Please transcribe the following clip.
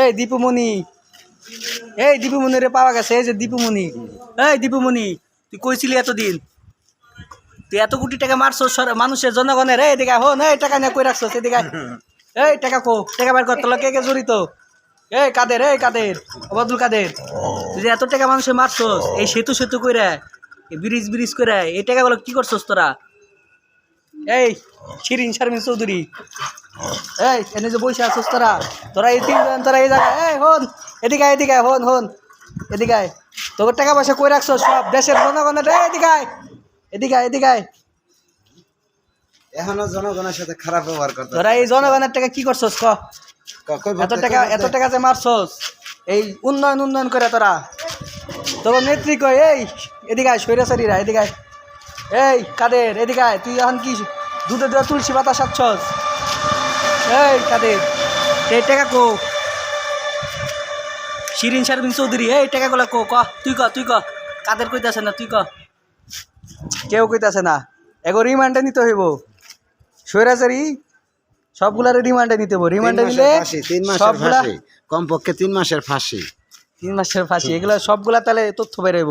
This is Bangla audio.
এই দীপুমণি। এই দীপুমণি রে পাওয়া গেছে এই যে দীপুমণি। এই দীপুমণি তুই কইছিলি এতদিন তুই এত কোটি টাকা মারছো মানুষের জনগণের। এই আয়, হন এই টাকা নিয়ে কই রাখছো এদিকে? আয়। এই টাকা কো টাকা বের কর তোলা কে কে জড়িত? এই কাদের এই কাদের অবাদুল কাদের? তুই যে এত টাকা মানুষের মারছস এই সেতু সেতু কইরা এই ব্রিজ ব্রিজ কইরা এই টাকাগুলো কি করছস তোরা? এই শিরিন শারমিন চৌধুরী এই এনে যে বসে আছিস তোরা তোরা এই তিনজন তোরা এই জায়গায় এই হন এদিকে এদিকে হন হন এদিকে। তোর টাকা পয়সা কই রাখছো সব? দেশের জনগণের এদিকে এদিকে এদিকে এখনও জনগণের সাথে খারাপ ব্যবহার করতে তোরা এই জনগণের টাকা কি করছস ক? এত টাকা এত টাকা যে মারছস এই উন্নয়ন উন্নয়ন করে তোরা। তোর নেত্রী কই এই এদিকে আয় সৈরাচারীরা এদিকে এই কাদের এদিকে তুই এখন কি দুধে দেওয়া তুলসী পাতা সাচ্ছস এই কাদের? এই টাকা কো। শিরিন শারমিন চৌধুরী এই টাকাগুলো কো ক তুই ক তুই ক। কাদের কইতাছে না তুই ক। কেউ কইতাছে না। এগো রিমান্ডে নিতে হইব। সৈরাচারী সবগুলারে রিমান্ডে নিতে হইব। রিমান্ডে নিলে তিন মাসের সবগুলা ফাঁসি। কমপক্ষে তিন মাসের ফাঁসি। তিন মাসের ফাঁসি। এগুলা সবগুলা তাহলে তথ্য বেরোইব